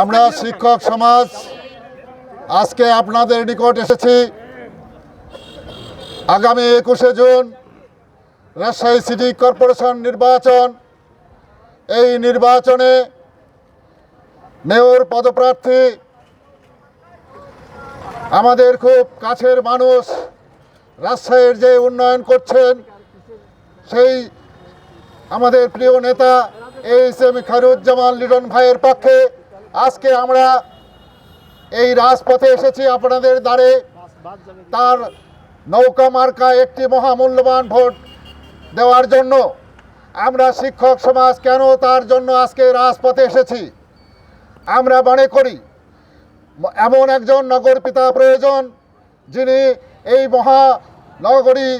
আমরা শিক্ষক সমাজ, আজকে আপনাদের নিকট এসেছি। আগামী একুশে জুন রাজশাহী সিটি কর্পোরেশন নির্বাচন। এই নির্বাচনে মেয়র পদপ্রার্থী, আমাদের খুব কাছের মানুষ রাজশাহীর যে উন্নয়ন করছেন, সেই আমাদের প্রিয় নেতা এইচ এম খারুজ্জামান লিটন ভাইয়ের পক্ষে আজকে আমরা এই রাজপথে এসেছি আপনাদের দ্বারে। তার নৌকা মার্কা একটি মহামূল্যবান ভোট দেওয়ার জন্য। আমরা শিক্ষক সমাজ কেন তার জন্য আজকে রাজপথে এসেছি? আমরা মনে করি, এমন একজন নগর পিতা প্রয়োজন যিনি এই মহানগরী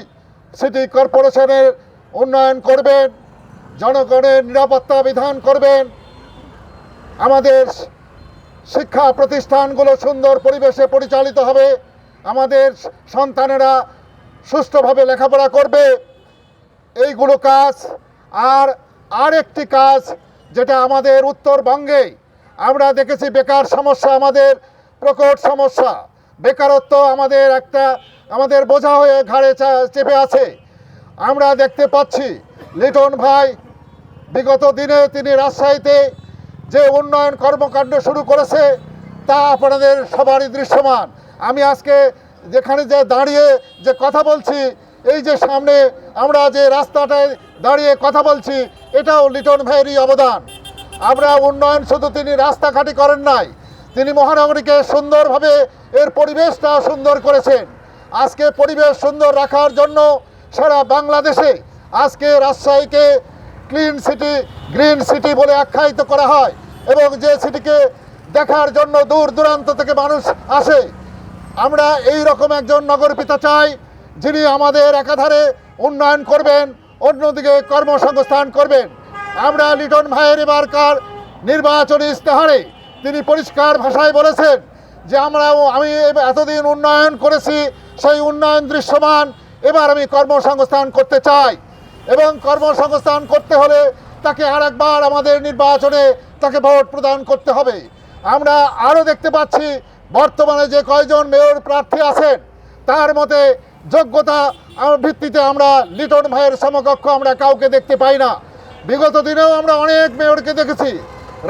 সিটি কর্পোরেশনের উন্নয়ন করবেন। জনগণের নিরাপত্তা বিধান করবেন। আমাদের শিক্ষা প্রতিষ্ঠানগুলো সুন্দর পরিবেশে পরিচালিত হবে। আমাদের সন্তানেরা সুষ্ঠুভাবে লেখাপড়া করবে। এইগুলো কাজ আর আরেকটি কাজ যেটা আমাদের উত্তরবঙ্গে, আমরা দেখেছি বেকার সমস্যা, আমাদের প্রকট সমস্যা। বেকারত্ব আমাদের একটা, আমাদের বোঝা হয়ে ঘাড়ে চেপে আছে। আমরা দেখতে পাচ্ছি, লিটন ভাই বিগত দিনে তিনি রাজশাহীতে যে উন্নয়ন কর্মকাণ্ড শুরু করেছে, তা আপনাদের সবারই দৃশ্যমান। আমি আজকে যেখানে যে দাঁড়িয়ে যে কথা বলছি, এই যে সামনে আমরা যে রাস্তাটায় দাঁড়িয়ে কথা বলছি, এটাও লিটন ভাইয়েরই অবদান। আমরা উন্নয়ন শুধু তিনি রাস্তাঘাটি করেন নাই, তিনি মহানগরীকে সুন্দরভাবে এর পরিবেশটা সুন্দর করেছেন। আজকে পরিবেশ সুন্দর রাখার জন্য সারা বাংলাদেশে আজকে রাজশাহীকে ক্লিন সিটি, গ্রিন সিটি বলে আখ্যায়িত করা হয় এবং যে সিটিকে দেখার জন্য দূর দূরান্ত থেকে মানুষ আসে। আমরা এই রকম একজন নগর পিতা চাই, যিনি আমাদের একাধারে উন্নয়ন করবেন, অন্যদিকে কর্মসংস্থান করবেন। আমরা লিটন ভাইয়ের এবারকার নির্বাচনী ইস্তেহারে তিনি পরিষ্কার ভাষায় বলেছেন যে আমরা আমি এতদিন উন্নয়ন করেছি, সেই উন্নয়ন দৃশ্যমান, এবার আমি কর্মসংস্থান করতে চাই। এবং কর্মসংস্থান করতে হলে তাকে আরেকবার আমাদের নির্বাচনে তাকে ভোট প্রদান করতে হবে। আমরা আরও দেখতে পাচ্ছি, বর্তমানে যে কয়জন মেয়র প্রার্থী আছেন, তার মতে যোগ্যতা ভিত্তিতে আমরা লিটন ভাইয়ের সমকক্ষ আমরা কাউকে দেখতে পাই না। বিগত দিনেও আমরা অনেক মেয়রকে দেখেছি।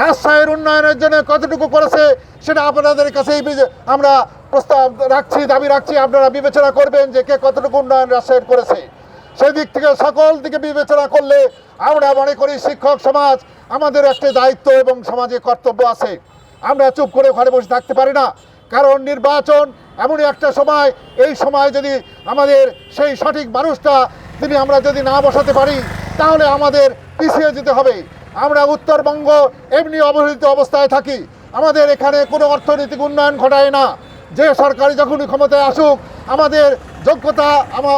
রাজশাহীর উন্নয়নের জন্য কতটুকু করেছে সেটা আপনাদের কাছেই আমরা প্রস্তাব রাখছি, দাবি রাখছি, আপনারা বিবেচনা করবেন যে কে কতটুকু উন্নয়ন রাজশাহীর করেছে। সেই দিক থেকে সকল দিকে বিবেচনা করলে আমরা মনে করি শিক্ষক সমাজ আমাদের একটা দায়িত্ব এবং সমাজে কর্তব্য আছে। আমরা চুপ করে ঘরে বসে থাকতে পারি না। কারণ নির্বাচন এমনই একটা সময়, এই সময় যদি আমাদের সেই সঠিক মানুষটা তিনি আমরা যদি না বসাতে পারি, তাহলে আমাদের পিছিয়ে যেতে হবে। আমরা উত্তরবঙ্গ এমনি অবহেলিত অবস্থায় থাকি। আমাদের এখানে কোনো অর্থনৈতিক উন্নয়ন ঘটায় না। যে সরকারি যখনই ক্ষমতায় আসুক, আমাদের যোগ্যতা আমার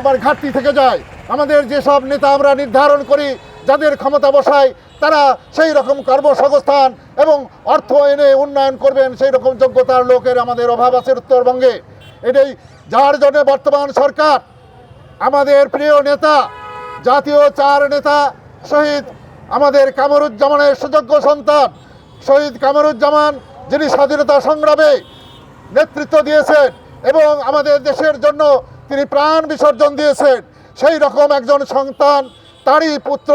আমার ঘাটতি থেকে যায়। আমাদের যেসব নেতা আমরা নির্ধারণ করি, যাদের ক্ষমতা বসায় তারা সেই রকম কর্মসংস্থান এবং অর্থ এনে উন্নয়ন করবেন, সেই রকম যোগ্যতার লোকের আমাদের অভাব আছে উত্তরবঙ্গে। এটাই যার জন্য বর্তমান সরকার। আমাদের প্রিয় নেতা, জাতীয় চার নেতা, শহীদ আমাদের কামরুজ্জামানের সুযোগ্য সন্তান। শহীদ কামরুজ্জামান, যিনি স্বাধীনতা সংগ্রামে নেতৃত্ব দিয়েছেন এবং আমাদের দেশের জন্য তিনি প্রাণ বিসর্জন দিয়েছেন। সেই রকম একজন সন্তান, তারই পুত্র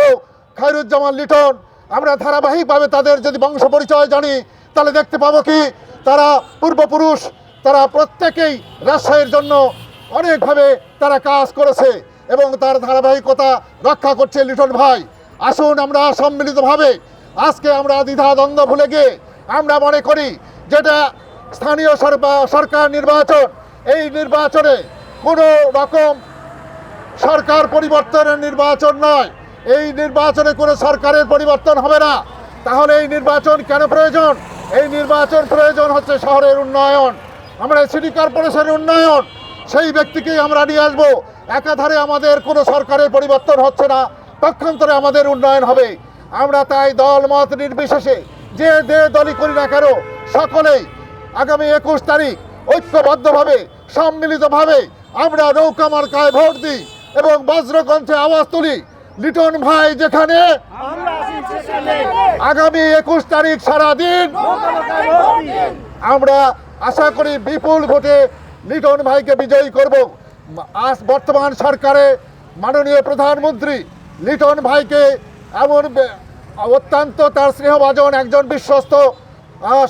খায়রুজ্জামান লিটন। আমরা ধারাবাহিকভাবে তাদের যদি বংশ পরিচয় জানি, তাহলে দেখতে পাবো কি, তারা পূর্বপুরুষ, তারা প্রত্যেকেই রাজশাহীর জন্য অনেকভাবে তারা কাজ করেছে এবং তার ধারাবাহিকতা রক্ষা করছে লিটন ভাই। আসুন আমরা সম্মিলিতভাবে, আজকে আমরা দ্বিধা দ্বন্দ্ব ভুলে গিয়ে আমরা মনে করি, যেটা স্থানীয় সরকার নির্বাচন। এই নির্বাচনে কোনো রকম সরকার পরিবর্তনের নির্বাচন নয়। এই নির্বাচনে কোনো সরকারের পরিবর্তন হবে না। তাহলে এই নির্বাচন কেন প্রয়োজন? এই নির্বাচন প্রয়োজন হচ্ছে শহরের উন্নয়ন। আমরা সিটি কর্পোরেশনের উন্নয়ন, সেই ব্যক্তিকেই আমরা নিয়ে আসব। একাধারে আমাদের কোনো সরকারের পরিবর্তন হচ্ছে না। পক্ষান্তরে আমাদের উন্নয়ন হবে। আমরা তাই দল মত নির্বিশেষে যে যে দলই করি না কেন, সকলেই আগামী একুশ তারিখ ঐক্যবদ্ধভাবে সম্মিলিতভাবে আমরা নৌকা মার্কায় ভোট দিই এবং বজ্রকণ্ঠে আওয়াজ তুলি। লিটন ভাই যেখানে আগামী একুশ তারিখ সারাদিন আমরা আশা করি বিপুল ভোটে লিটন ভাইকে বিজয়ী করব। আজ বর্তমান সরকারে মাননীয় প্রধানমন্ত্রী লিটন ভাইকে এমন অত্যন্ত তার স্নেহভাজন একজন বিশ্বস্ত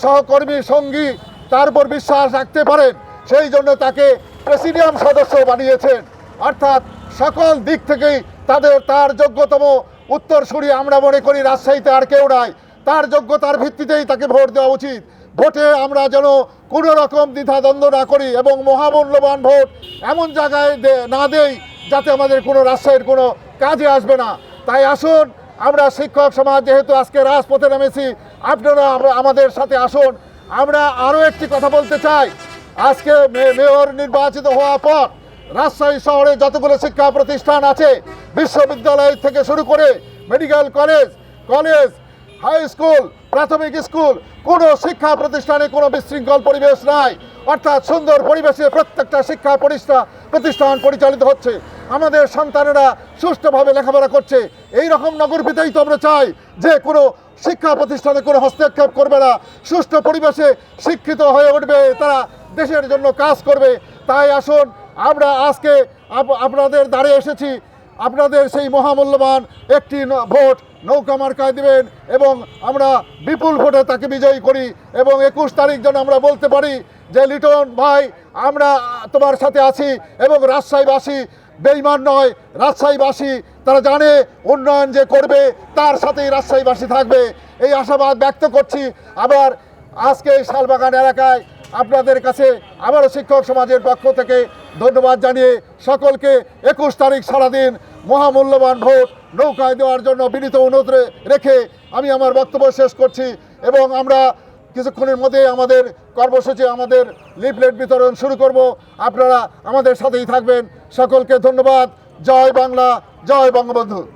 সহকর্মী সঙ্গী তার উপর বিশ্বাস রাখতে পারেন, সেই জন্য তাকে প্রেসিডিয়াম সদস্য বানিয়েছেন। অর্থাৎ সকল দিক থেকেই তাদের তার যোগ্যতম উত্তরসূরি আমরা মনে করি, রাজশাহীতে আর কেউ নাই। তার যোগ্যতার ভিত্তিতেই তাকে ভোট দেওয়া উচিত। ভোটে আমরা যেন কোনো রকম দ্বিধাদ্বন্দ্ব না করি এবং মহামূল্যবান ভোট এমন জায়গায় না দেই যাতে আমাদের কোনো রাজশাহীর কোনো কাজে আসবে না। তাই আসুন, আমরা শিক্ষক সমাজ, যেহেতু আজকে রাজপথে নেমেছি, আপনারা আমাদের সাথে আসুন। আমরা আরও একটি কথা বলতে চাই। আজকে মেয়র নির্বাচিত হওয়ার পর রাজশাহী শহরে যতগুলো শিক্ষা প্রতিষ্ঠান আছে, বিশ্ববিদ্যালয় থেকে শুরু করে medical college college, high school, প্রাথমিক স্কুল, কোনো শিক্ষা প্রতিষ্ঠানে কোনো বিশৃঙ্খল পরিবেশ নাই। অর্থাৎ সুন্দর পরিবেশে প্রত্যেকটা শিক্ষা প্রতিষ্ঠা, প্রতিষ্ঠান পরিচালিত হচ্ছে। আমাদের সন্তানেরা সুষ্ঠুভাবে লেখাপড়া করছে। এই রকম নগর নগরপিতাই তো আমরা চাই যে কোনো শিক্ষা প্রতিষ্ঠানে কোনো হস্তক্ষেপ করবে না। সুষ্ঠু পরিবেশে শিক্ষিত হয়ে উঠবে, তারা দেশের জন্য কাজ করবে। তাই আসুন, আমরা আজকে আপ- আপনাদের দ্বারে এসেছি। আপনাদের সেই মহামূল্যবান একটি ভোট নৌকা মার্কায় দিবেন এবং আমরা বিপুল ভোটে তাকে বিজয়ী করি এবং একুশ তারিখ যেন আমরা বলতে পারি যে, লিটন ভাই, আমরা তোমার সাথে আছি এবং রাজশাহীবাসী বেইমান নয়, রাজশাহীবাসী, তারা জানে উন্নয়ন যে করবে, তার সাথেই রাজশাহীবাসী থাকবে। এই আশাবাদ ব্যক্ত করছি। আবার আজকে এই শালবাগান এলাকায় আপনাদের কাছে আবারও শিক্ষক সমাজের পক্ষ থেকে ধন্যবাদ জানিয়ে সকলকে একুশ তারিখ সারাদিন মহামূল্যবান ভোট নৌকায় দেওয়ার জন্য বিনীত অনুরোধ রেখে আমি আমার বক্তব্য শেষ করছি এবং আমরা কিছুক্ষণের মধ্যে আমাদের কর্মসূচি, আমাদের লিফলেট বিতরণ শুরু করব। আপনারা আমাদের সাথেই থাকবেন। সকলকে ধন্যবাদ। জয় বাংলা, জয় বঙ্গবন্ধু।